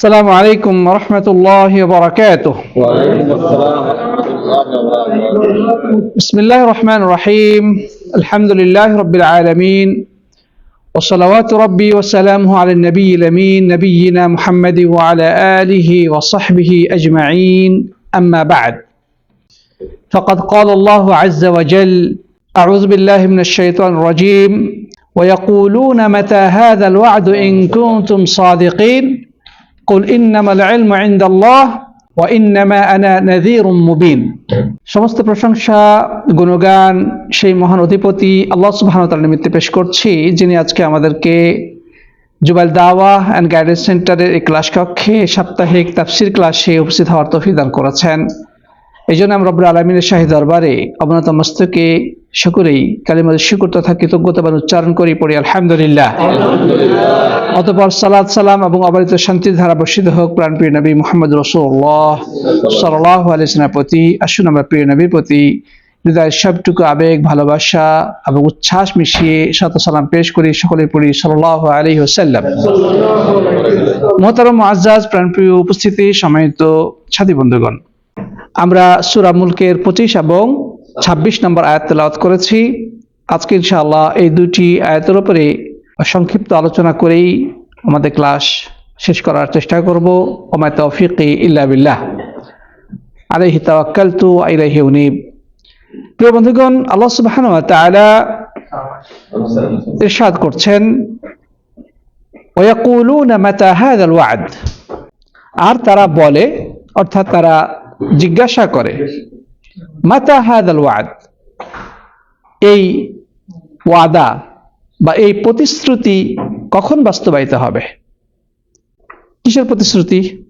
السلام عليكم ورحمة الله وبركاته. وعليكم السلام ورحمة الله وبركاته بسم الله الرحمن الرحيم. الحمد لله رب العالمين. وصلوات ربي وسلامه على النبي الأمين نبينا محمد وعلى آله وصحبه أجمعين. أما بعد. فقد قال الله عز وجل أعوذ بالله من الشيطان الرجيم. ويقولون متى هذا الوعد إن كنتم صادقين؟ কুল ইন্নামাল ইলমু ইনদাল্লাহ ওয়া ইন্নামা আনা নাযীরুম মুবীন। সমস্ত প্রশংসা, গুণগান সেই মহান অধিপতি আল্লাহ সুবহানাহু ওয়া তাআলার নিমিত্তে পেশ করছি, যিনি আজকে আমাদেরকে জুবাইল দাওয়া অ্যান্ড গাইডেন্স সেন্টারের এই ক্লাস কক্ষে সাপ্তাহিক তাফসির ক্লাসে উপস্থিত হওয়ার তফিদান করেছেন। এই জন্য আমরা রব্বুল আলমিনের শাহী দরবারে অবনত মস্তকে সকলেই কালিমাদ শুকুর তথা কৃতজ্ঞতাবান উচ্চারণ করি পড়ি আলহামদুলিল্লাহ। অতপর সালাদ সালাম এবং অবারিত শান্তির ধারা বর্ষিত হোক প্রাণপ্রিয় নবী মোহাম্মদ রসুল্লাহ সাল্লাহ আলিয়ার প্রতি। আসুন আমার প্রিয় নবীর প্রতি হৃদয়ের সবটুকু আবেগ ভালোবাসা এবং উচ্ছ্বাস মিশিয়ে শত সালাম পেশ করি সকলে পড়ি সাল্লাহ আলী হোসাল্লাম মোহতারম আজাজ প্রাণপ্রিয় উপস্থিতি সম্মানিত সাথী বন্ধুগণ আমরা সুরা মুলকের পঁচিশ এবং ছাব্বিশ নম্বর আয়াত তেলাওয়াত করেছি। আজকে ইনশাআল্লাহ এই দুটি আয়াতের উপরে সংক্ষিপ্ত আলোচনা করেই আমাদের ক্লাস শেষ করার চেষ্টা করব। ওমায় তৌফিক ইল্লা বিল্লাহ। আলাইহি তাওয়াক্কালতু ওয়া ইলাইহি উনীব। প্রিয় বন্ধুগণ, আল্লাহ সুবহানাহু ওয়া তাআলা ইরশাদ করছেন ওয়াকুলুনা মাতা হাযাল ওয়া'দ। আর তারা বলে, অর্থাৎ তারা জিজ্ঞাসা করে মাতা হাদাল ওয়াদ? এই ওয়াদা বা এই প্রতিশ্রুতি কখন বাস্তবায়িত হবে? কিসের প্রতিশ্রুতি?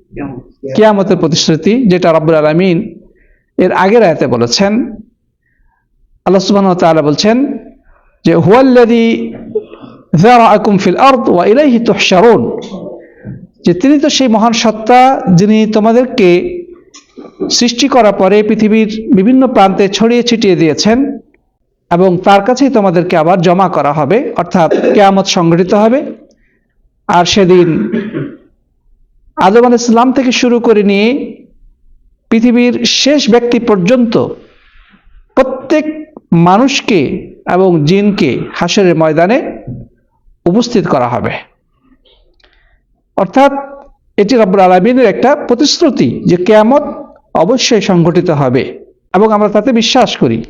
কিয়ামতের প্রতিশ্রুতি, যেটা রব্বুল আলমিন এর আগের আয়াতে বলেছেন। আল্লাহ সুবহানাহু ওয়া তাআলা বলছেন যে, হুয়াল্লাযী যারাআকুম ফিল আরদ ওয়া ইলাইহি তুহশারুন। যে, তিনি তো সেই মহান সত্তা যিনি তোমাদেরকে সৃষ্টি করার পরে পৃথিবীর বিভিন্ন প্রান্তে ছড়িয়ে ছিটিয়ে দিয়েছেন এবং তার কাছেই তোমাদেরকে আবার জমা করা হবে, অর্থাৎ কেয়ামত সংগঠিত হবে। আর সেদিন আদম আল ইসলাম থেকে শুরু করে নিয়ে পৃথিবীর শেষ ব্যক্তি পর্যন্ত প্রত্যেক মানুষকে এবং জিনকে হাসরের ময়দানে উপস্থিত করা হবে। অর্থাৎ এটি রব্বুল আলমিনের একটা প্রতিশ্রুতি যে কেয়ামত অবশ্যই সংঘটিত হবে এবং আমরা তাতে বিশ্বাস করি।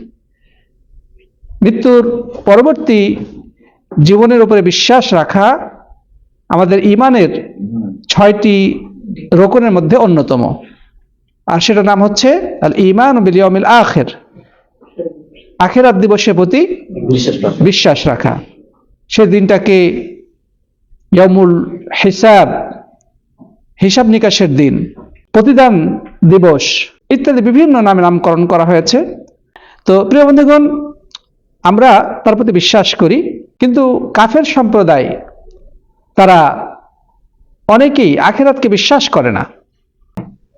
মৃত্যুর পরবর্তী জীবনের উপরে বিশ্বাস রাখা আমাদের ইমানের ছয়টি রোকনের মধ্যে অন্যতম। আর সেটার নাম হচ্ছে আল ইমান বিলিয়মিল আখের। আখেরাত দিবসের প্রতি বিশ্বাস রাখা। সে দিনটাকে ইয়মুল হিসাব হিসাব নিকাশের দিন। প্রতিদান দিবস ইত্যাদি বিভিন্ন নামে নামকরণ করা হয়েছে। তো প্রিয় বন্ধুগণ, আমরা তার প্রতি বিশ্বাস করি, কিন্তু কাফের সম্প্রদায় তারা অনেকেই আখেরাতকে বিশ্বাস করে না।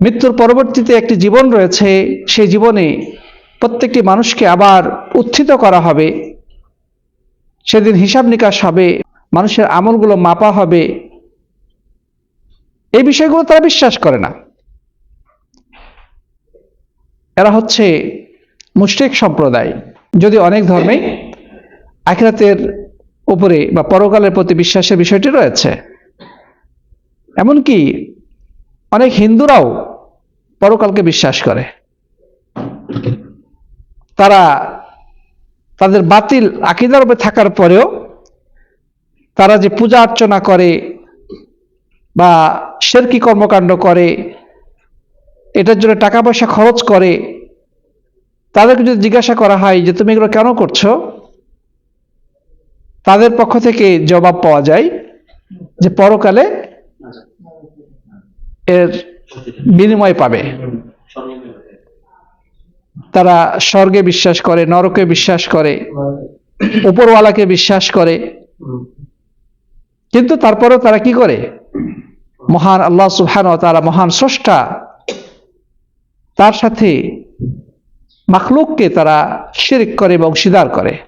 মৃত্যুর পরবর্তীতে একটি জীবন রয়েছে, সেই জীবনে প্রত্যেকটি মানুষকে আবার উত্থিত করা হবে। সেদিন হিসাব নিকাশ হবে, মানুষের আমলগুলো মাপা হবে। এই বিষয়গুলো তারা বিশ্বাস করে না। এরা হচ্ছে মুশরিক সম্প্রদায়। যদি অনেক ধর্মেই আখিরাতের উপরে বা পরকালের প্রতি বিশ্বাসের বিষয়টি রয়েছে। এমনকি অনেক হিন্দুরাও পরকালকে বিশ্বাস করে। তারা তাদের বাতিল আকিদার উপরে থাকার পরেও তারা যে পূজা অর্চনা করে বা শেরকি কর্মকাণ্ড করে এটার জন্য টাকা পয়সা খরচ করে, তাদেরকে যদি জিজ্ঞাসা করা হয় যে তুমি এগুলো কেন করছ, তাদের পক্ষ থেকে জবাব পাওয়া যায় যে পরকালে এর বিনিময় পাবে। তারা স্বর্গে বিশ্বাস করে, নরকে বিশ্বাস করে, উপরওয়ালাকে বিশ্বাস করে। কিন্তু তারপরেও তারা কি করে? মহান আল্লাহ সুবহান তারা মহান স্রষ্টা তার সাথে মাখলুককে তারা শিরিক করে এবং অংশীদার করে।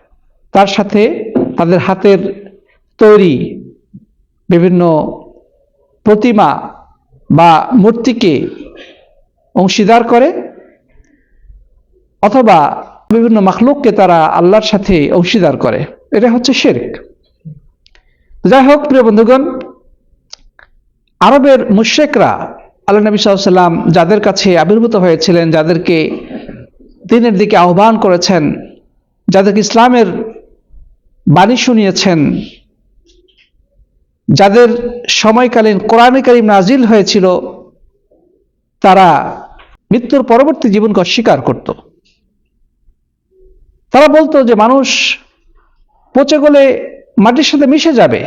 তার সাথে তাদের হাতের তৈরি বিভিন্ন প্রতিমা বা মূর্তিকে অংশীদার করে অথবা বিভিন্ন মাখলুককে তারা আল্লাহর সাথে অংশীদার করে। এটা হচ্ছে শেরক। যাই হোক, প্রিয় বন্ধুগণ, আরবের মুশেকরা আল্লাহ নবী সাল্লাম যাদের কাছে আবির্ভূত হয়েছিলেন, যাদেরকে দিনের দিকে আহ্বান করেছেন, যাদেরকে ইসলামের বাণী শুনিয়েছেন, যাদের সময়কালীন কোরআনে কারিম নাজিল হয়েছিল, তারা মৃত্যুর পরবর্তী জীবনকে অস্বীকার করত। তারা বলতো যে মানুষ পচে গলে মাটির সাথে মিশে যাবে,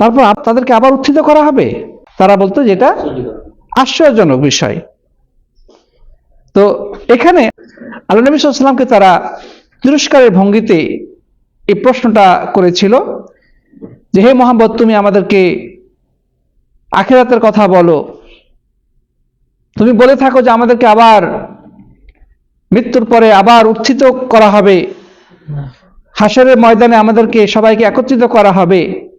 তারপর তাদেরকে আবার উত্থিত করা হবে। তারা বলতো যেটা আশ্চর্যজনক বিষয়। তো এখানে আল্লাহ নবী সাল্লামকে তারা তিরস্কারের ভঙ্গিতে এই প্রশ্নটা করেছিল যে, হে মোহাম্মদ, তুমি আমাদেরকে আখেরাতের কথা বলো। তুমি বলে থাকো যে আমাদেরকে আবার মৃত্যুর পরে আবার উত্থিত করা হবে। হাসরের ময়দানে আমাদেরকে সবাইকে একত্রিত করা হবে।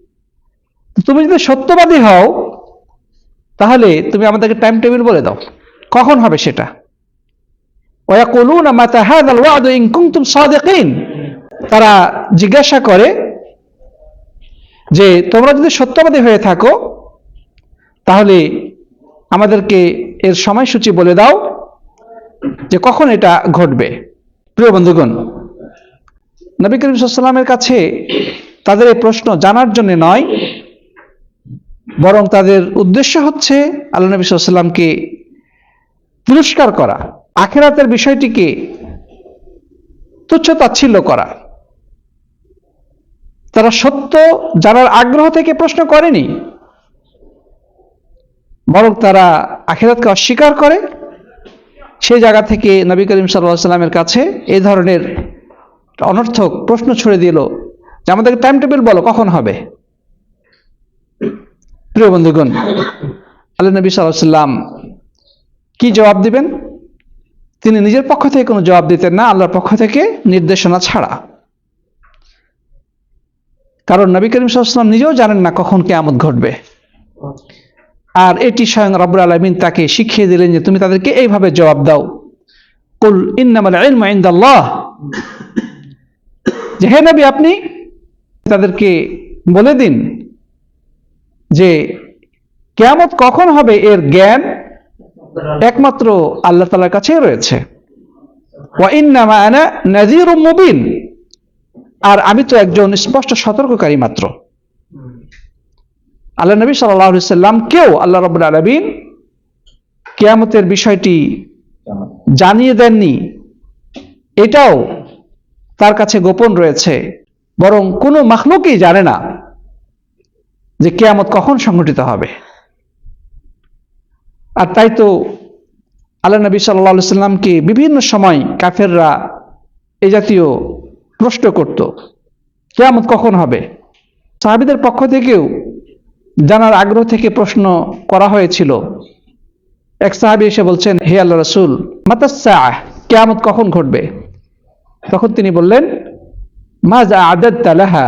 তুমি যদি সত্যবাদী হও তাহলে তুমি আমাদেরকে টাইম টেবিল বলে দাও। কখন হবে সেটা? তারা জিজ্ঞাসা করে যে, তোমরা যদি সত্যবাদী হয়ে থাকো, তাহলে আমাদেরকে এর সময়সূচি বলে দাও যে, কখন এটা ঘটবে। প্রিয় বন্ধুগণ, নবী করিম সাল্লামের কাছে তাদের এই প্রশ্ন জানার জন্য নয় বরং তাদের উদ্দেশ্য হচ্ছে আল্লাহ নবী সাল্লামকে পুরস্কার করা, আখেরাতের বিষয়টিকে তুচ্ছ তাচ্ছিল্য করা। তারা সত্য জানার আগ্রহ থেকে প্রশ্ন করেনি, বরং তারা আখেরাতকে অস্বীকার করে। সেই জায়গা থেকে নবী করিম সাল্লাহ সাল্লামের কাছে এই ধরনের অনর্থক প্রশ্ন ছুড়ে দিল যে, আমাদেরকে টাইম টেবিল বলো, কখন হবে? প্রিয় বন্ধুগণ, আল্লাহ নবী সাল্লাম কি জবাব দিবেন? তিনি নিজের পক্ষ থেকে কোনো জবাব দিতেন না, আল্লাহর পক্ষ থেকে নির্দেশনা ছাড়া। কারণ নবী করিম সাল্লাম নিজেও জানেন না কখন কেয়ামত ঘটবে। আর এটি স্বয়ং রব্বুল আলমিন তাকে শিখিয়ে দিলেন যে তুমি তাদেরকে এইভাবে জবাব দাও। কুল ইনদাল্লাহ। যে হে নবী, আপনি তাদেরকে বলে দিন যে কেয়ামত কখন হবে এর জ্ঞান একমাত্র আল্লাহ তালার কাছেই রয়েছে। মুবিন। আর আমি তো একজন স্পষ্ট সতর্ককারী মাত্র। আল্লাহ নবী সাল্লাম কেউ আল্লাহ রবুল আলমিন কেয়ামতের বিষয়টি জানিয়ে দেননি। এটাও তার কাছে গোপন রয়েছে। বরং কোনো মাখলুকই জানে না। যে কেয়ামত কখন সংঘটিত হবে। আর তাই তো আল্লাহ নবী সাল্লা সাল্লামকে বিভিন্ন সময় কাফেররা এই জাতীয় প্রশ্ন করত, কেয়ামত কখন হবে? সাহাবিদের পক্ষ থেকেও জানার আগ্রহ থেকে প্রশ্ন করা হয়েছিল। এক সাহাবি এসে বলছেন, হে আল্লাহ রসুল মাতাসা কেয়ামত কখন ঘটবে? তখন তিনি বললেন, মা যা আদাদ তালাহা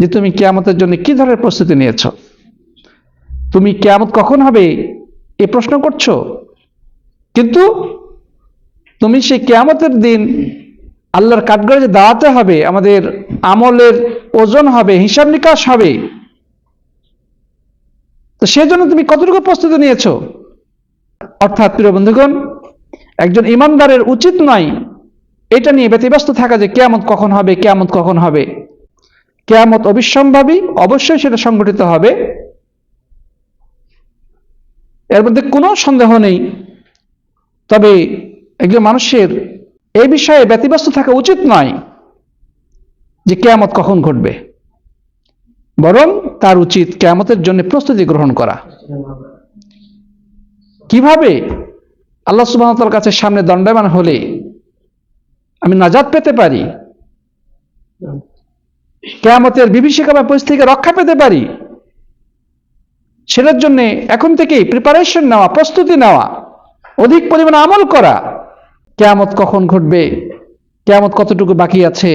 যে তুমি কেয়ামতের জন্য কি ধরনের প্রস্তুতি নিয়েছ? তুমি কেয়ামত কখন হবে? এ প্রশ্ন করছ। কিন্তু তুমি সেই কেয়ামতের দিন আল্লাহর কাঠগড়ে যে দাঁড়াতে হবে, আমাদের আমলের ওজন হবে, হিসাব নিকাশ হবে, তো সেজন্য তুমি কতটুকু প্রস্তুতি নিয়েছো? অর্থাৎ প্রিয় বন্ধুগণ, একজন ইমানদারের উচিত নয় এটা নিয়ে ব্যতিব্যস্ত থাকা যে কেয়ামত কখন হবে, কেয়ামত কখন হবে। কেয়ামত অবিসম্ভাবী, অবশ্যই সেটা সংঘটিত হবে। এর মধ্যে কোনো সন্দেহ নেই। তবে একজন মানুষের এই বিষয়ে ব্যতিব্যস্ত থাকা উচিত নয় যে কেয়ামত কখন ঘটবে। বরং তার উচিত কেয়ামতের জন্য প্রস্তুতি গ্রহণ করা। কীভাবে? আল্লাহ সুবাহতার কাছে সামনে দণ্ডায়মান হলে আমি নাজাদ পেতে পারি? কেয়ামতের বিভীষিকা পরিস্থিতি থেকে রক্ষা পেতে পারি। সেটার জন্য এখন থেকেই প্রিপারেশন নেওয়া প্রস্তুতি নেওয়া অধিক পরিমাণে আমল করা। কেয়ামত কখন ঘটবে? কেয়ামত কতটুকু বাকি আছে?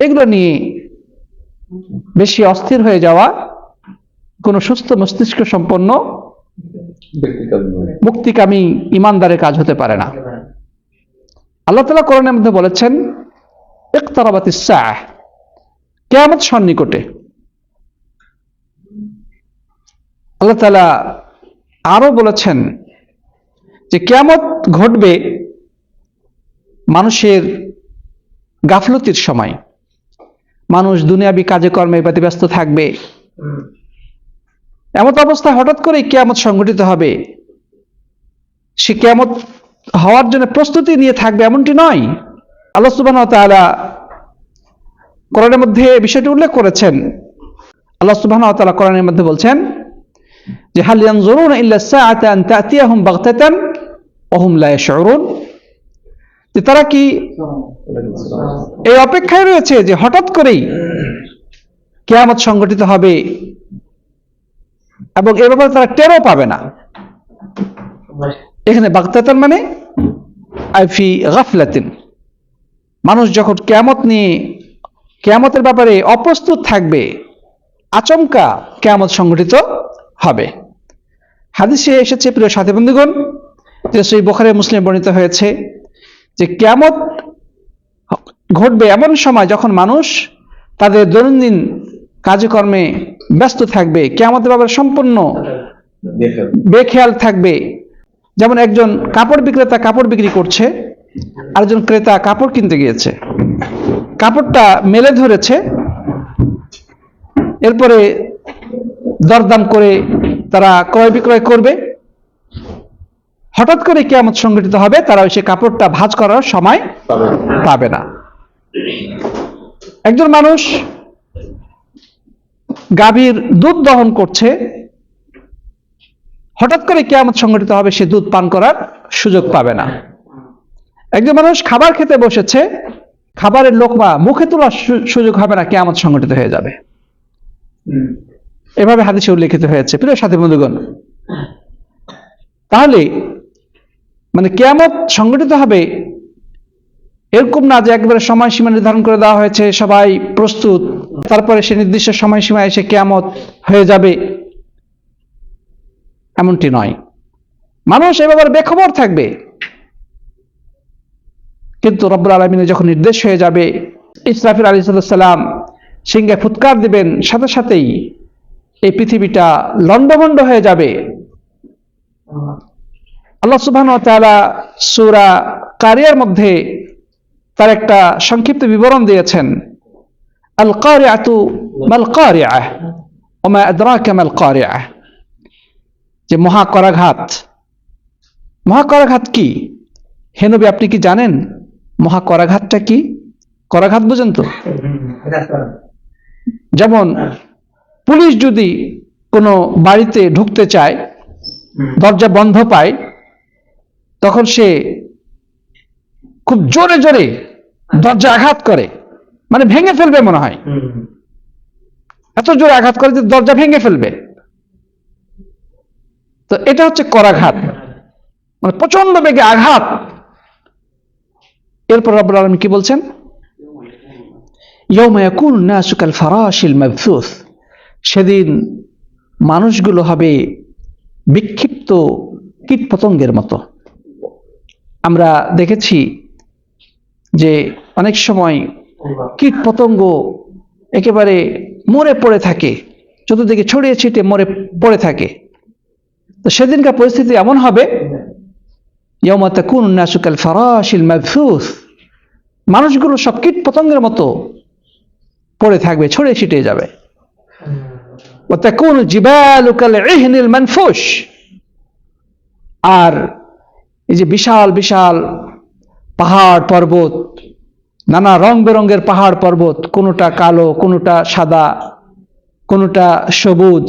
এগুলো নিয়ে বেশি অস্থির হয়ে যাওয়া কোনো সুস্থ মস্তিষ্ক সম্পন্ন মুক্তিকামী ইমানদারের কাজ হতে পারে না। আল্লাহ তালা কোরআনের মধ্যে বলেছেন ইকতারাবাতি সাহ। কেয়ামত সন্নিকটে। আল্লাহ তালা আরও বলেছেন যে কেয়ামত ঘটবে মানুষের গাফলতির সময়। মানুষ দুনিয়াবি কাজে কর্মে ব্যতিব্যস্ত থাকবে। এমত অবস্থা হঠাৎ করেই কেয়ামত সংঘটিত হবে। সে কেয়ামত হওয়ার জন্য প্রস্তুতি নিয়ে থাকবে এমনটি নয়। আল্লাহ সুবাহ কোরআনের মধ্যে বিষয়টি উল্লেখ করেছেন। আল্লাহ সুবাহ তাআলা কোরআনের মধ্যে বলছেন যে, হাল জরুন ইল্লা সাআতা আন তা'তিয়াহুম বাগতাতান ওয়া হুম লা ইয়াশউরুন? যে, তারা কি এই অপেক্ষায় রয়েছে যে, হঠাৎ করেই কেয়ামত সংগঠিত হবে এবং এ ব্যাপারে তারা টেরও পাবে না। এখানে বাগতাতান মানে আইফি গাফলাতিন। মানুষ যখন কেয়ামত নিয়ে কেয়ামতের ব্যাপারে অপ্রস্তুত থাকবে। আচমকা কেয়ামত সংঘটিত হবে। হাদিসে এসেছে, প্রিয় সাথী বন্ধুগণ, যে সেই বোখারে মুসলিম বর্ণিত হয়েছে যে কেয়ামত ঘটবে এমন সময় যখন মানুষ তাদের দৈনন্দিন কাজকর্মে ব্যস্ত থাকবে, কেয়ামতের ব্যাপারে সম্পূর্ণ বেখেয়াল থাকবে। যেমন একজন কাপড় বিক্রেতা কাপড় বিক্রি করছে, আরেকজন ক্রেতা কাপড় কিনতে গিয়েছে। কাপড়টা মেলে ধরেছে এরপরে দরদাম করে তারা ক্রয় বিক্রয় করবে। হঠাৎ করে কেয়ামত সংগঠিত হবে তারা ওই সে কাপড়টা ভাঁজ করার সময় পাবে পাবে না। একজন মানুষ গাভীর দুধ দহন করছে হঠাৎ করে কেয়ামত সংগঠিত হবে সে দুধ পান করার সুযোগ পাবে না। একজন মানুষ খাবার খেতে বসেছে খাবারের লোকমা মুখে তোলার সুযোগ হবে না কেমন সংগঠিত হয়ে যাবে। এভাবে হাদিসে উল্লেখিত হয়েছে। প্রিয় সাথী বন্ধুগণ তাহলে মানে কেয়ামত সংগঠিত হবে এরকম না যে একবারে সময়সীমা নির্ধারণ করে দেওয়া হয়েছে সবাই প্রস্তুত তারপরে সে নির্দিষ্ট সময়সীমা এসে কেয়ামত হয়ে যাবে এমনটি নয়। মানুষ এ ব্যাপারে বেখবর থাকবে। কিন্তু রব্বুল আলমিনে যখন নির্দেশ হয়ে যাবে ইসরাফির আলী সাল্লাম সিংহে ফুৎকার দিবেন, সাথে সাথেই এই পৃথিবীটা লণ্ডভণ্ড হয়ে যাবে। আল্লাহ সুবহান তাআলা সূরা কারিয়ার মধ্যে তার একটা সংক্ষিপ্ত বিবরণ দিয়েছেন। আল কারিআতু মাল কারিআহ ওয়া মা আদরাকা মাল কারিআহ যে মহাকরাঘাত। মহাকরাঘাত কি? হে নবী, আপনি কি জানেন? মহাকরাঘাতটা কি? করাঘাত বুঝেন তো? যেমন পুলিশ যদি কোনো বাড়িতে ঢুকতে চায় দরজা বন্ধ পায় তখন সে খুব জোরে জোরে দরজা আঘাত করে। মানে ভেঙে ফেলবে মনে হয়। এত জোরে আঘাত করে যে দরজা ভেঙে ফেলবে। তো এটা হচ্ছে করাঘাত। মানে প্রচণ্ড বেগে আঘাত এরপর রব্বুল আলম কি বলছেন? ইয়ৌমা ইয়াকুনু নাসু ফারাশিল মাবথুস সেদিন মানুষগুলো হবে বিক্ষিপ্ত কীট পতঙ্গের মতো। আমরা দেখেছি যে অনেক সময় কীট পতঙ্গ একেবারে মরে পড়ে থাকে, চতুর্দিকে ছড়িয়ে ছিটিয়ে মরে পড়ে থাকে। তো সেদিনকার পরিস্থিতি এমন হবে ইয়মাতাকুন নাসুকাল ফারাশিল মাবসুস। মানুষগুলো সব কীট পতঙ্গের মতো পড়ে থাকবে ছড়ে ছিটে যাবে। ওয়াতাকুন জিবালুকাল ইহনিল মানফুস। আর এই যে বিশাল বিশাল পাহাড় পর্বত, নানা রং বেরঙ্গের পাহাড় পর্বত, কোনোটা কালো, কোনোটা সাদা, কোনোটা সবুজ,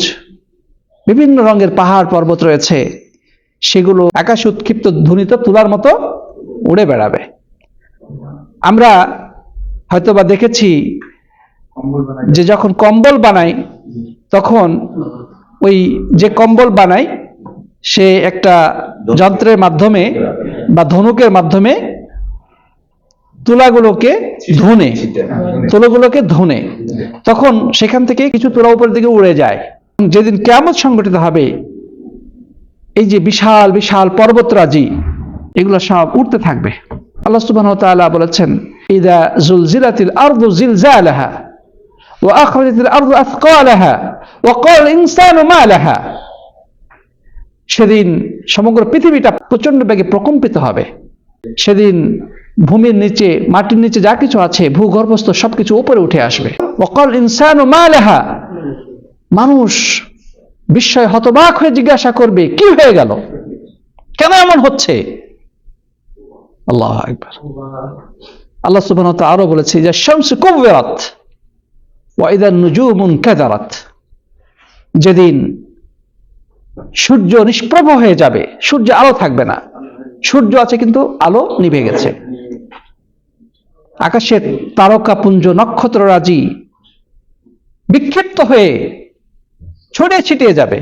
বিভিন্ন রঙের পাহাড় পর্বত রয়েছে। সেগুলো আকাশ উৎক্ষিপ্ত ধ্বনিত তুলার মতো উড়ে বেড়াবে। আমরা হয়তোবা দেখেছি যে যখন কম্বল বানাই তখন ওই যে কম্বল বানায়, সে একটা যন্ত্রের মাধ্যমে বা ধনুকের মাধ্যমে তুলাগুলোকে ধুনে তুলাগুলোকে ধুনে। তখন সেখান থেকে কিছু তুলা উপরের দিকে উড়ে যায়। যেদিন কেমন সংগঠিত হবে এই যে বিশাল বিশাল পর্বতরাজি, এগুলো সব উঠতে থাকবে। আল্লাহ সুবহানাহু ওয়া তাআলা বলেছেন, ইদা জুলজিলাতিল আরদু জিলজালাহা ওয়া আখরাজাতিল আরদু আথকালাহা ওয়া ক্বাল ইনসানু মা লাহা সেদিন সমগ্র পৃথিবীটা প্রচণ্ড বেগে প্রকম্পিত হবে। সেদিন ভূমির নিচে, মাটির নিচে যা কিছু আছে, ভূগর্ভস্থ সবকিছু উপরে উঠে আসবে। অকল ইনসান ও মালেহা। মানুষ বিস্ময় হতবাক হয়ে জিজ্ঞাসা করবে, কি হয়ে গেল? কেন এমন হচ্ছে? আল্লাহ একবার আল্লাহ সুবহান আরও বলেছে যে শামস কুবরাত ওয়াইদা নুজুমুন কাদারাত যেদিন সূর্য নিষ্প্রভ হয়ে যাবে, সূর্য আলো থাকবে না। সূর্য আছে কিন্তু আলো নিভে গেছে। আকাশের তারকাপুঞ্জ নক্ষত্ররাজি বিক্ষিপ্ত হয়ে ছড়িয়ে ছিটিয়ে যাবে।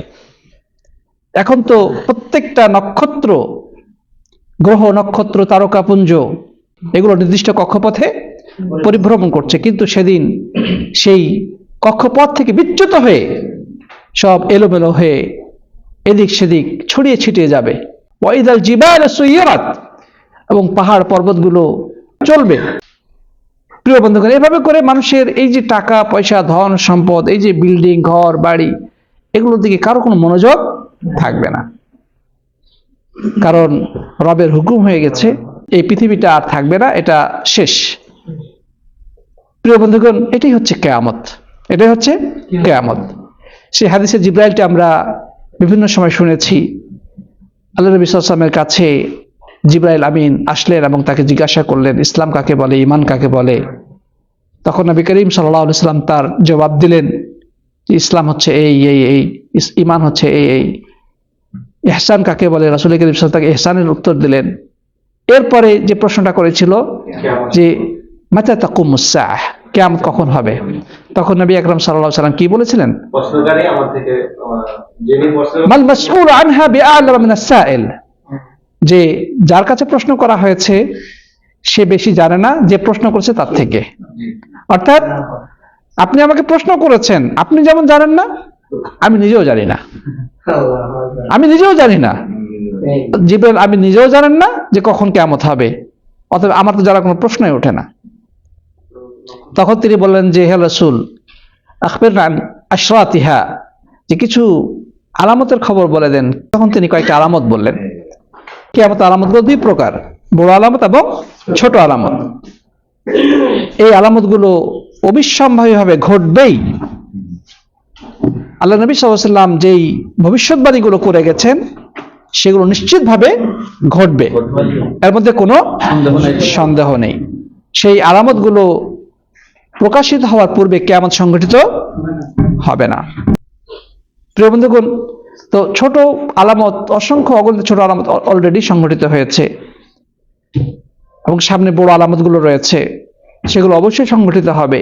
এখন তো প্রত্যেকটা নক্ষত্র, গ্রহ, নক্ষত্র তারকাপুঞ্জ এগুলো নির্দিষ্ট কক্ষপথে পরিভ্রমণ করছে। কিন্তু সেদিন সেই কক্ষপথ থেকে বিচ্যুত হয়ে সব এলোমেলো হয়ে এদিক সেদিক ছড়িয়ে ছিটিয়ে যাবে। ওয়াইদাল জিবাল সুইরাত এবং পাহাড় পর্বতগুলো চলবে। প্রিয় বন্ধুগণ, এভাবে করে মানুষের এই যে টাকা, পয়সা, ধন, সম্পদ, এই যে বিল্ডিং, ঘর, বাড়ি এগুলোর দিকে কারও কোনো মনোযোগ থাকবে না। কারণ রবের হুকুম হয়ে গেছে, এই পৃথিবীটা আর থাকবে না, এটা শেষ। প্রিয় বন্ধুগণ, এটাই হচ্ছে কেয়ামত। এটাই হচ্ছে কেয়ামত। সেই হাদিসের জিব্রাইলটি আমরা বিভিন্ন সময় শুনেছি। আল্লাহ নবী সাল্লামের কাছে জিব্রাইল আমিন আসলেন এবং তাকে জিজ্ঞাসা করলেন, ইসলাম কাকে বলে ইমান কাকে বলে? তখন নবী করিম সাল্লাহ ইসলাম তার জবাব দিলেন ইসলাম হচ্ছে এই এই এই ইমান হচ্ছে এই এই। এহসান কাকে বলে? রাসুল করিম তাকে এহসানের উত্তর দিলেন। এরপরে যে প্রশ্নটা করেছিল যে মাতা তাকুমুসাহ কেয়ামত কখন হবে? তখন নবী আকরম সাল্লাহ সাল্লাম কি বলেছিলেন? যে যার কাছে প্রশ্ন করা হয়েছে সে বেশি জানে না যে প্রশ্ন করেছে তার থেকে। অর্থাৎ আপনি আমাকে প্রশ্ন করেছেন। আপনি যেমন জানেন না, আমি নিজেও জানি না। আমি নিজেও জানি না। জিব্রাইল, আমি নিজেও জানেন না যে কখন কেমত হবে। অথবা আমার তো যারা কোনো প্রশ্নই ওঠে না। তখন তিনি বললেন যে, হে রসুল আশরাতিহা। যে কিছু আলামতের খবর বলে দেন। তখন তিনি কয়েকটা আলামত বললেন। কেয়ামত আলামতগুলো দুই প্রকার। বড় আলামত এবং ছোট আলামত। এই আলামতগুলো অবিসম্ভাবীভাবে ঘটবেই। আল্লাহ নবী সাল্লাম যেই ভবিষ্যৎবাণীগুলো করে গেছেন, সেগুলো নিশ্চিতভাবে ঘটবে। এর মধ্যে কোনো সন্দেহ নেই। সেই আলামতগুলো প্রকাশিত হওয়ার পূর্বে কেমন সংগঠিত হবে না। প্রিয় বন্ধুগণ, তো ছোট আলামত, অসংখ্য অগণিত ছোট আলামত অলরেডি সংগঠিত হয়েছে। এবং সামনে বড় আলামতগুলো রয়েছে। সেগুলো অবশ্যই সংগঠিত হবে।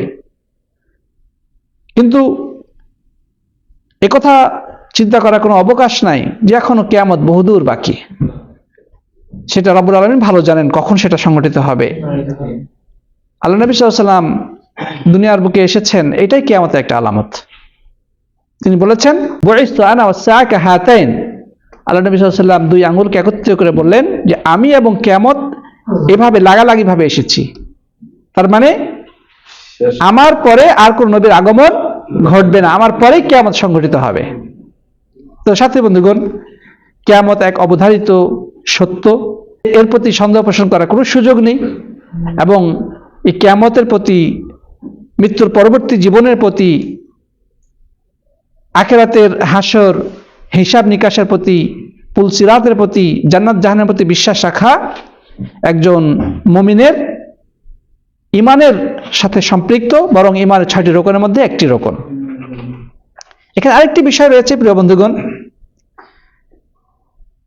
কিন্তু একথা চিন্তা করার কোনো অবকাশ নাই যে এখনও কেয়ামত বহুদূর বাকি। সেটা রব্বুল আলমিন ভালো জানেন কখন সেটা সংগঠিত হবে। আল্লাহ নবী সাল্লাম দুনিয়ার বুকে এসেছেন, এটাই কেয়ামতের একটা আলামত। তিনি বলেছেন আল্লাহ নবী সাল্লাম দুই আঙ্গুলকে একত্রিত করে বললেন যে, আমি এবং কেয়ামত এভাবে লাগালাগি ভাবে এসেছি। তার মানে আমার পরে আর কোন নবীর আগমন ঘটবে না। আমার পরেই কেয়ামত সংঘটিত হবে। তো সাথে বন্ধুগণ কেয়ামত এক অবধারিত সত্য। এর প্রতি সন্দেহ পোষণ করার কোনো সুযোগ নেই এবং এই কেয়ামতের প্রতি মৃত্যুর পরবর্তী জীবনের প্রতি আখেরাতের হাসর হিসাব নিকাশের প্রতি পুলসিরাতের প্রতি জান্নাত জাহানের প্রতি বিশ্বাস রাখা একজন মমিনের ইমানের সাথে সম্পৃক্ত, বরং ইমানের ছয়টি রোকনের মধ্যে একটি রোকন। এখানে আরেকটি বিষয় রয়েছে, প্রিয় বন্ধুগণ।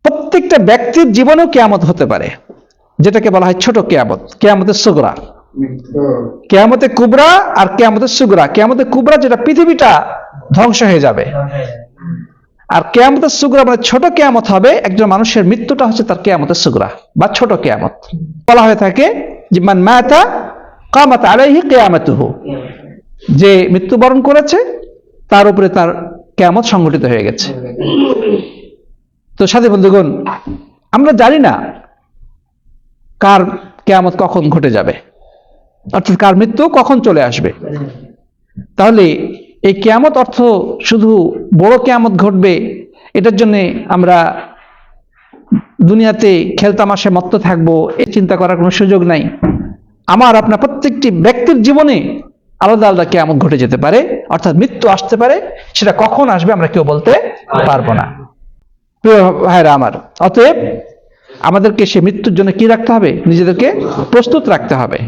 প্রত্যেকটা ব্যক্তির জীবনেও কেয়ামত হতে পারে, যেটাকে বলা হয় ছোট কেয়ামত, কেয়ামতের সুগরা কেয়ামতে কুবরা আর কেয়ামতের সুগরা কেয়ামতের কুবরা যেটা পৃথিবীটা ধ্বংস হয়ে যাবে। আর কেয়ামতের সুগরা মানে ছোট কেয়ামত হবে, একজন মানুষের মৃত্যুটা হচ্ছে তার কেয়ামতের সুগরা বা ছোট কেয়ামত। বলা হয়ে থাকে যে, মান মাতা কামাত আলাইহি কেয়ামতুহু। যে মৃত্যুবরণ করেছে, তার উপরে তার কেয়ামত সংগঠিত হয়ে গেছে। তো সাথী বন্ধুগণ, আমরা জানি না কার কেয়ামত কখন ঘটে যাবে, অর্থাৎ কার মৃত্যু কখন চলে আসবে। তাহলে এই কেয়ামত অর্থ শুধু বড় কেয়ামত ঘটবে, এটার জন্যে আমরা দুনিয়াতে খেলতামাশায় মত্ত থাকব এই চিন্তা করার কোনো সুযোগ নাই। আমার আপনার প্রত্যেকটি ব্যক্তির জীবনে আলাদা আলাদা কেয়ামত ঘটে যেতে পারে, অর্থাৎ মৃত্যু আসতে পারে, সেটা কখন আসবে আমরা কেউ বলতে পারব না। ভাইরা আমার, অতএব আমাদেরকে সে মৃত্যুর জন্য কি রাখতে হবে? নিজেদেরকে প্রস্তুত রাখতে হবে।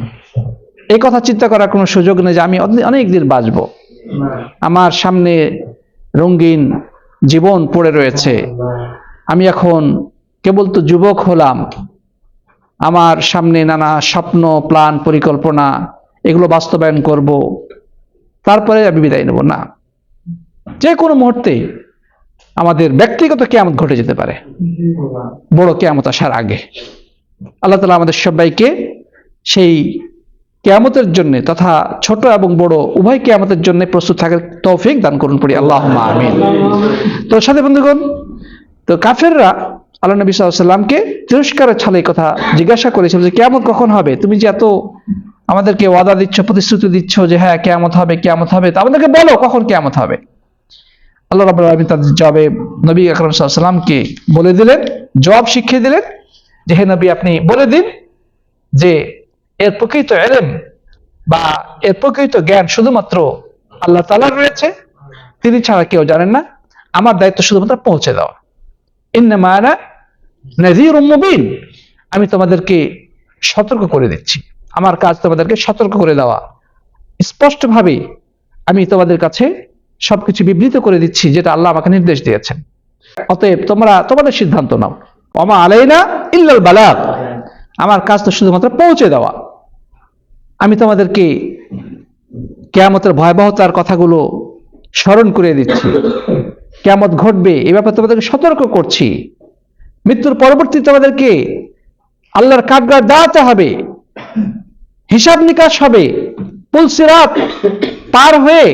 এই কথা চিন্তা করার কোনো সুযোগ নেই যে আমি অনেক দিন বাঁচবো। আমার সামনে রঙিন জীবন পড়ে রয়েছে। আমি এখন কেবল তো যুবক হলাম। আমার সামনে নানা স্বপ্ন, প্ল্যান, পরিকল্পনা, এগুলো বাস্তবায়ন করব। তারপরে আমি বিদায় নেব। না, যে কোনো মুহূর্তে আমাদের ব্যক্তিগত কেয়ামত ঘটে যেতে পারে। বড় কেয়ামত আসার আগে। আল্লাহ তালা আমাদের সবাইকে সেই কেয়ামতের জন্য তথা ছোট এবং বড় উভয় কেয়ামতের জন্য প্রস্তুত থাকার তৌফিক দান করুন পড়ি। আল্লাহ আমিন। তো সাথে বন্ধুগণ, তো কাফেররা আল্লাহ নবী সাল্লামকে তিরস্কারের ছলে কথা জিজ্ঞাসা করেছিল যে কেমন কখন হবে? তুমি যে এত আমাদেরকে ওয়াদা দিচ্ছ, প্রতিশ্রুতি দিচ্ছ যে হ্যাঁ কেয়ামত হবে কেয়ামত হবে, তো আমাদেরকে বলো কখন কেয়ামত হবে। আল্লাহ রাবুল আলমী তাদের জবাবে নবী আকরম সাল্লামকে বলে দিলেন, জবাব শিখিয়ে দিলেন যে হে নবী, আপনি বলে দিন যে এর প্রকৃত এলেম বা এর প্রকৃত জ্ঞান শুধুমাত্র আল্লাহ তালার রয়েছে। তিনি ছাড়া কেউ জানেন না। আমার দায়িত্ব শুধুমাত্র পৌঁছে দেওয়া। মুবিন। আমি তোমাদেরকে সতর্ক করে দিচ্ছি। আমার কাজ তোমাদেরকে সতর্ক করে দেওয়া। স্পষ্টভাবে আমি তোমাদের কাছে সবকিছু বিবৃত করে দিচ্ছি, যেটা আল্লাহ আমাকে নির্দেশ দিয়েছেন। অতএব তোমরা তোমাদের সিদ্ধান্ত নাও। অমা আলাইনা ইল্লাল বালাগ। আমার কাজ তো শুধুমাত্র পৌঁছে দেওয়া। আমি তোমাদেরকে কেয়ামতের ভয়াবহতার কথাগুলো স্মরণ করে দিচ্ছি। কেয়ামত ঘটবে। এ ব্যাপারে তোমাদেরকে সতর্ক করছি। মৃত্যুর পরবর্তী তোমাদেরকে আল্লাহর কাঠগার দাঁড়াতে হবে। হিসাব নিকাশ হবে। পুলসিরাত পার হয়ে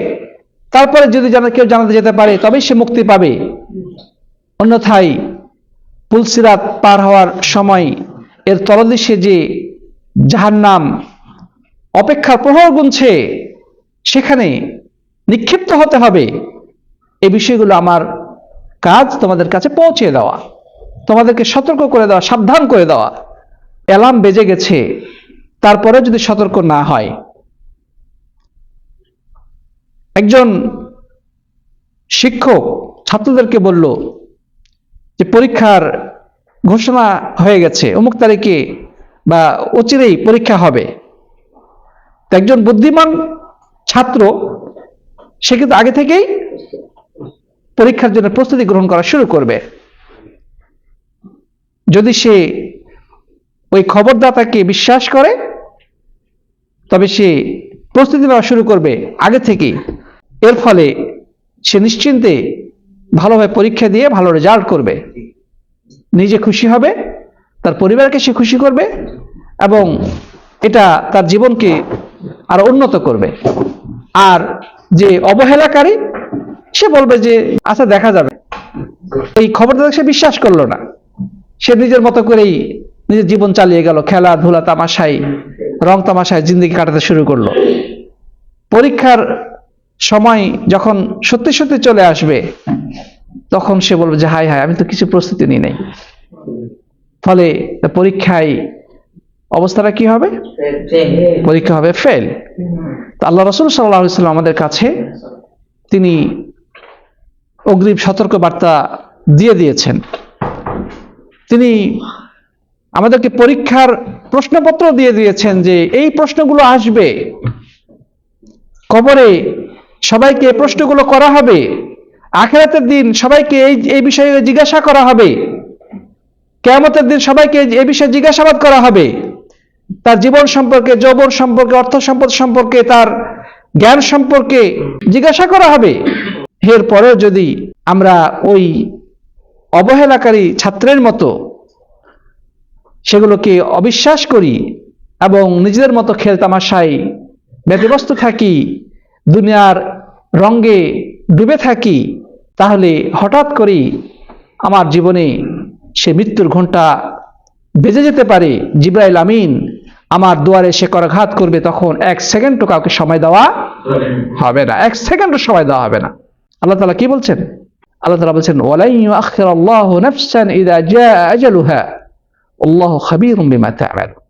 তারপরে যদি কেউ জানাতে যেতে পারে, তবেই সে মুক্তি পাবে। অন্যথায় পুলসিরাত পার হওয়ার সময় এর তলদেশে যে জাহান্নাম অপেক্ষার প্রহর গুনছে, সেখানে নিক্ষিপ্ত হতে হবে। এই বিষয়গুলো আমার কাজ তোমাদের কাছে পৌঁছে দেওয়া। তোমাদেরকে সতর্ক করে দেওয়া, সাবধান করে দেওয়া। অ্যালার্ম বেজে গেছে তারপরে যদি সতর্ক না হয়। একজন শিক্ষক ছাত্রদেরকে বলল যে, পরীক্ষার ঘোষণা হয়ে গেছে, অমুক তারিখে বা অচিরেই পরীক্ষা হবে। একজন বুদ্ধিমান ছাত্র, সে কিন্তু আগে থেকেই পরীক্ষার জন্য প্রস্তুতি গ্রহণ করা শুরু করবে। যদি সে ওই খবরদাতাকে বিশ্বাস করে, তবে সে প্রস্তুতি নেওয়া শুরু করবে আগে থেকেই। এর ফলে সে নিশ্চিন্তে ভালোভাবে পরীক্ষা দিয়ে ভালো রেজাল্ট করবে। নিজে খুশি হবে, তার পরিবারকে সে খুশি করবে এবং এটা তার জীবনকে আরও উন্নত করবে। আর যে অবহেলাকারী সে বলবে যে আচ্ছা দেখা যাবে। এই খবরটা সে বিশ্বাস করল না। সে নিজের মতো করেই নিজের জীবন চালিয়ে গেল, খেলাধুলা, তামাশাই, রং তামাশায় জিন্দগি কাটাতে শুরু করল। পরীক্ষার সময় যখন সত্যি সত্যি চলে আসবে, তখন সে বলবে যে হাই হাই আমি তো কিছু প্রস্তুতি নিই নাই। ফলে পরীক্ষায় অবস্থাটা কি হবে? পরীক্ষা হবে ফেল। আল্লাহ রসুল সাল্লাহ আমাদের কাছে তিনি অগ্রিম সতর্ক বার্তা দিয়ে দিয়েছেন। তিনি আমাদেরকে পরীক্ষার প্রশ্নপত্র দিয়ে দিয়েছেন যে এই প্রশ্নগুলো আসবে, কবরে সবাইকে প্রশ্নগুলো করা হবে, আখেরাতের দিন সবাইকে এই এই বিষয়ে জিজ্ঞাসা করা হবে, কেয়ামতের দিন সবাইকে এই বিষয়ে জিজ্ঞাসাবাদ করা হবে। তার জীবন সম্পর্কে, যৌবন সম্পর্কে, অর্থ সম্পদ সম্পর্কে, তার জ্ঞান সম্পর্কে জিজ্ঞাসা করা হবে। এর পরেও যদি আমরা ওই অবহেলাকারী ছাত্রের মতো সেগুলোকে অবিশ্বাস করি এবং নিজেদের মতো খেলতামাশায় ব্যতিব্যস্ত থাকি দুনিয়ার রঙ্গে ডুবে থাকি তাহলে হঠাৎ করেই আমার জীবনে সে মৃত্যুর ঘণ্টা বেজে যেতে পারে। জিব্রাইল আমিন আমার দুয়ারে সে করাঘাত করবে তখন এক সেকেন্ডও কাউকে সময় দেওয়া হবে না। এক সেকেন্ডও সময় দেওয়া হবে না। আল্লাহ তালা কি বলছেন? আল্লাহ তাআলা বলছেন ওয়ালাই ইউআখির আল্লাহ নাফসান ইযা জাআ আজালুহা, আল্লাহু খাবীরুম বিমা তা'মালুন।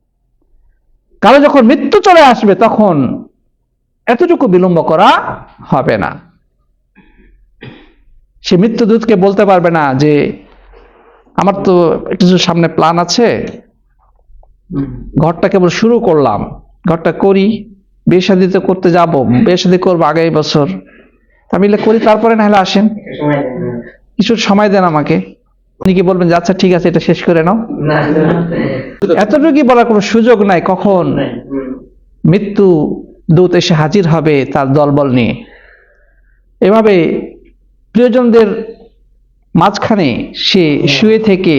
কারও যখন মৃত্যু চলে আসবে, তখন এতটুকু বিলম্ব করা হবে না। সে মৃত্যুদূতকে বলতে পারবে না যে, আমার তো কিছু সামনে প্ল্যান আছে, ঘরটা কেবল শুরু করলাম, ঘরটা করি, বিয়ে করতে যাব, বিয়ে শাদি করব আগামী বছর। আমি করি তারপরে না হলে আসেন। কিছু সময় দেন আমাকে। উনি কি বলবেন যে আচ্ছা ঠিক আছে এটা শেষ করে নাও এতটুকু বলার কোনো সুযোগ নাই কখন? মৃত্যু দূত এসে হাজির হবে তার দলবল নিয়ে। এভাবে প্রিয়জনদের মাঝখানে সে শুয়ে থেকে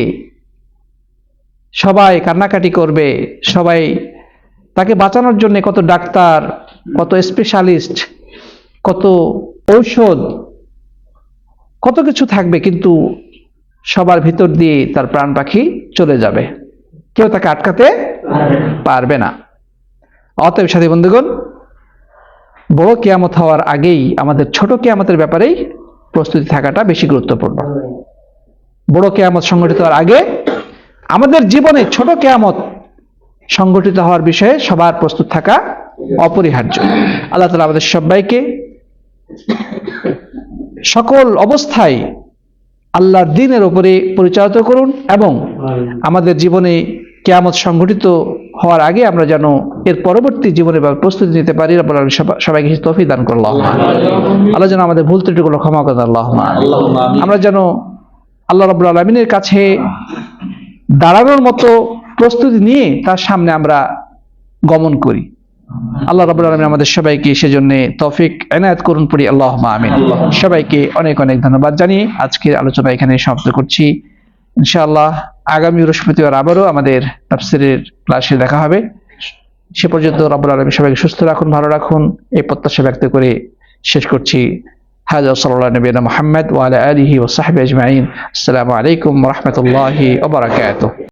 সবাই কান্নাকাটি করবে সবাই তাকে বাঁচানোর জন্য কত ডাক্তার কত স্পেশালিস্ট কত ঔষধ কত কিছু থাকবে কিন্তু সবার ভিতর দিয়ে তার প্রাণ পাখি চলে যাবে। কেউ তাকে আটকাতে পারবে না। অতএব সাথী বন্ধুগণ বড় কেয়ামত হওয়ার আগেই আমাদের ছোট কেয়ামতের ব্যাপারেই প্রস্তুতি থাকাটা বেশি গুরুত্বপূর্ণ। বড় কেয়ামত সংগঠিত হওয়ার আগে আমাদের জীবনে ছোট কেয়ামত সংগঠিত হওয়ার বিষয়ে সবার প্রস্তুত থাকা অপরিহার্য। আল্লাহ তালা আমাদের সবাইকে সকল অবস্থায় আল্লাহর দিনের উপরে পরিচালিত করুন এবং আমাদের জীবনে কেয়ামত সংঘটিত হওয়ার আগে আমরা যেন এর পরবর্তী জীবনে প্রস্তুতি নিতে পারি। সবাইকে তৌফিক দান করল আল্লাহ যেন আমাদের ভুল ত্রুটিগুলো ক্ষমা করেন আল্লাহ আমরা যেন আল্লাহ রব্বুল আলমিনের কাছে দাঁড়ানোর মতো প্রস্তুতি নিয়ে তার সামনে আমরা গমন করি। আল্লাহ রাবুল আলমিন আমাদের সবাইকে সেজন্য তৌফিক এনায়েত করুন পড়ি আল্লাহ আমিন। সবাইকে অনেক অনেক ধন্যবাদ জানিয়ে আজকের আলোচনা এখানে সমাপ্ত করছি। ইনশাআল্লাহ আগামী বৃহস্পতিবার আবারও আমাদের তাফসিরের ক্লাসে দেখা হবে। সে পর্যন্ত রব্বুল আলমী সবাইকে সুস্থ রাখুন ভালো রাখুন। এই প্রত্যাশা ব্যক্ত করে শেষ করছি। হাজা সাল্লাহ নবীনা মোহাম্মদ ওয়ালা আলিহি ও সাহেব আজমাইন। আসসালামু আলাইকুম রহমতুল্লাহি ওবরাকাতুহ